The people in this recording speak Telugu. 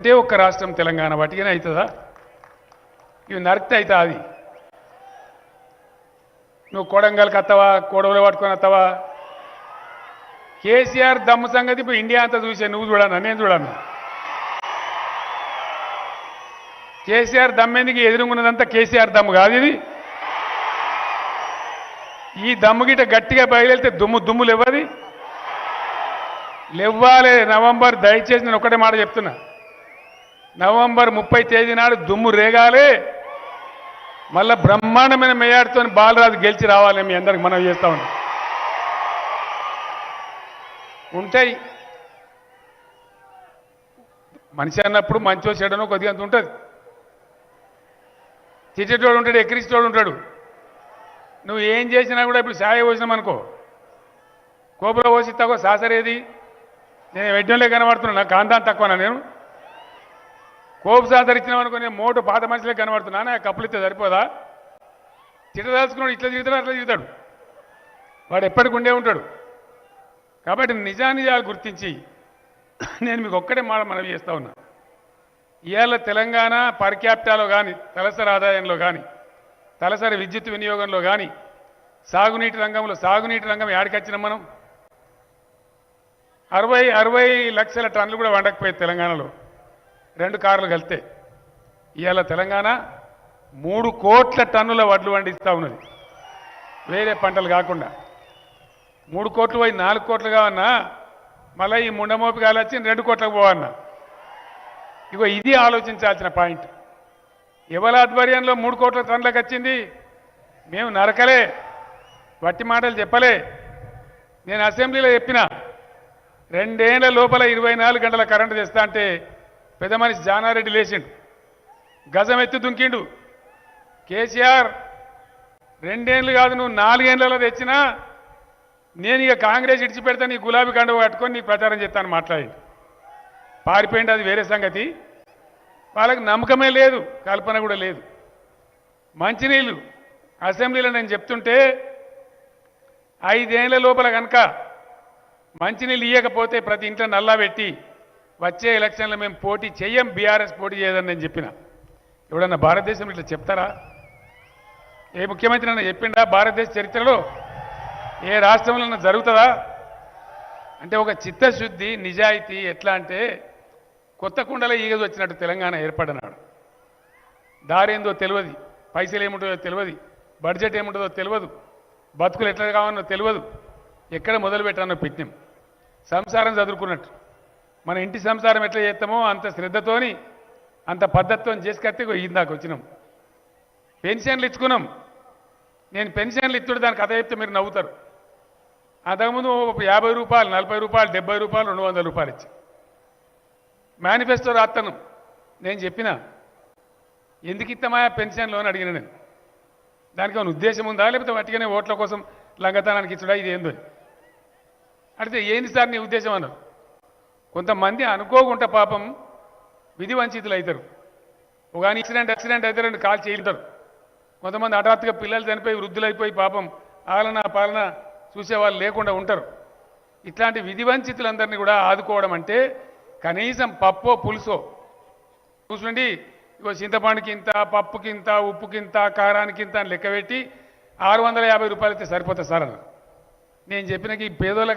ఒకటే ఒక్క రాష్ట్రం తెలంగాణ వాటికనే అవుతుందా? ఇవి నరికితే అవుతా అది. నువ్వు కొడంగల్కి అత్తవా కోడవలు పట్టుకొని అత్తవా కేసీఆర్ దమ్ము సంగతి ఇప్పుడు ఇండియా అంతా చూసే నువ్వు చూడన్నా నేను చూడన్నా. కేసీఆర్ దమ్మేందుకు ఎదురుగున్నదంతా కేసీఆర్ దమ్ము కాదు ఇది. ఈ దమ్ము గిట గట్టిగా బయలుదేరితే దుమ్ము దుమ్ము లేవది. లేవ్వాలి నవంబర్ దయచేసి నేను ఒకటే మాట చెప్తున్నా. నవంబర్ ముప్పై తేదీ నాడు దుమ్ము రేగాలి. మళ్ళా బ్రహ్మాండమైన మేయాడితో బాలరాజు గెలిచి రావాలి మీ అందరికి మనం చేస్తా ఉన్నాం. ఉంటాయి మనిషి అన్నప్పుడు మంచో చెడనో కొద్దిగా అంత ఉంటుంది. తిట్టేటోడు ఉంటాడు ఎక్కిరిచేటోడు ఉంటాడు. నువ్వు ఏం చేసినా కూడా ఇప్పుడు సాయ పోసినామనుకో కోపుల పోసి తక్కువ సాసరేది? నేను వెడ్డంలో కనబడుతున్నా నాకు కాంతాన్ని తక్కువనా నేను? కోపు ధరించినాం అనుకునే మోటు పాత మనుషులే కనబడుతున్నాను నాకు కప్పులు ఇస్తే సరిపోదా? చిట్టదాల్చుకున్నాడు ఇట్లా తిరుగుతాడు అట్లా తిరుగుతాడు. వాడు ఎప్పటికి ఉండే ఉంటాడు. కాబట్టి నిజానిజాలు గుర్తించి నేను మీకు ఒక్కటే మాట మనవి చేస్తా ఉన్నా. ఇవాళ తెలంగాణ పర్ క్యాపిటాలో కానీ తలసరి ఆదాయంలో కానీ తలసరి విద్యుత్ వినియోగంలో కానీ సాగునీటి రంగంలో సాగునీటి రంగం ఏడకొచ్చినాం మనం? అరవై అరవై లక్షల టన్నులు కూడా వండకపోయేది తెలంగాణలో. రెండు కార్లు కలితే. ఇవాళ తెలంగాణ మూడు కోట్ల టన్నుల వడ్లు వండిస్తూ ఉన్నది. వేరే పంటలు కాకుండా. మూడు కోట్లు పోయి నాలుగు కోట్లు కావన్నా మళ్ళీ ఈ ముండమోపి కాలొచ్చి రెండు కోట్లకు పోవన్నా. ఇగో ఇది ఆలోచించాల్సిన పాయింట్. ఎవరి ఆధ్వర్యంలో మూడు కోట్ల టన్నులకు వచ్చింది? మేము నరకలే. వట్టి మాటలు చెప్పలే. నేను అసెంబ్లీలో చెప్పిన రెండేళ్ళ లోపల ఇరవై నాలుగు గంటల కరెంటు తెస్తా అంటే పెద్ద మనిషి జానారెడ్డి లేచిండు. గజం ఎత్తి దుంకిండు. కేసీఆర్ రెండేళ్ళు కాదు నువ్వు నాలుగేళ్ళలో తెచ్చినా నేను ఇక కాంగ్రెస్ ఇడిచిపెడతా నీ గులాబీ కండువ కట్టుకొని నీ ప్రచారం చేస్తాను మాట్లాడింది పారిపోయింది అది వేరే సంగతి. వాళ్ళకి నమ్మకమే లేదు కల్పన కూడా లేదు. మంచినీళ్ళు అసెంబ్లీలో నేను చెప్తుంటే ఐదేళ్ళ లోపల కనుక మంచినీళ్ళు ఇవ్వకపోతే ప్రతి ఇంట్లో నల్లా పెట్టి వచ్చే ఎలక్షన్లో మేము పోటీ చెయ్యం బీఆర్ఎస్ పోటీ చేయదని నేను చెప్పిన. ఎవడన్నా భారతదేశంలో ఇట్లా చెప్తారా? ఏ ముఖ్యమంత్రి అన్న చెప్పిండా? భారతదేశ చరిత్రలో ఏ రాష్ట్రంలో జరుగుతుందా? అంటే ఒక చిత్తశుద్ధి నిజాయితీ ఎట్లా అంటే కొత్త కుండలో ఈగదు వచ్చినట్టు తెలంగాణ ఏర్పడినాడు. దారి ఏందో తెలియదు. పైసలు ఏముంటుందో తెలియదు. బడ్జెట్ ఏముంటుందో తెలియదు. బతుకులు ఎట్లా కావాలో తెలియదు. ఎక్కడ మొదలు పెట్టానో పెట్టినాం. సంసారం చదువుకున్నట్టు. మన ఇంటి సంసారం ఎట్లా చేస్తామో అంత శ్రద్ధతోని అంత పద్ధతితో చేసుకొస్తే ఇందాక వచ్చినాం. పెన్షన్లు ఇచ్చుకున్నాం. నేను పెన్షన్లు ఇచ్చుడు దానికి కథ చెప్తే మీరు నవ్వుతారు. అంతకుముందు ఒక యాభై రూపాయలు నలభై రూపాయలు డెబ్బై రూపాయలు రెండు వందల రూపాయలు ఇచ్చి. మేనిఫెస్టో రాస్తాను నేను చెప్పిన ఎందుకు ఇస్తామా పెన్షన్లో అని అడిగిన నేను. దానికి ఏమైనా ఉద్దేశం ఉందా? లేకపోతే వట్టిగానే ఓట్ల కోసం లంగతనానికి ఇచ్చుడా? ఇది ఏందో అడిగితే ఏంది సార్ నీ ఉద్దేశం అన్నారు. కొంతమంది అనుకోకుండా పాపం విధి వంచితులు అవుతారు ఒక యాక్సిడెంట్ యాక్సిడెంట్ అయితే రెండు కాల్ చేయలుతారు కొంతమంది హఠాత్తుగా పిల్లలు చనిపోయి వృద్ధులైపోయి పాపం ఆలన పాలన చూసేవాళ్ళు లేకుండా ఉంటారు. ఇట్లాంటి విధి వంచితులందరినీ కూడా ఆదుకోవడం అంటే కనీసం పప్పో పులుసో. చూసుకోండి ఇగో చింతపండుకి ఇంత పప్పుకి ఇంత ఉప్పుకి ఇంత కారానికి ఇంత అని లెక్కబెట్టి ఆరు వందల యాభై రూపాయలు అయితే సరిపోతుంది సార్ నేను చెప్పిన ఈ పేదోళ్ళ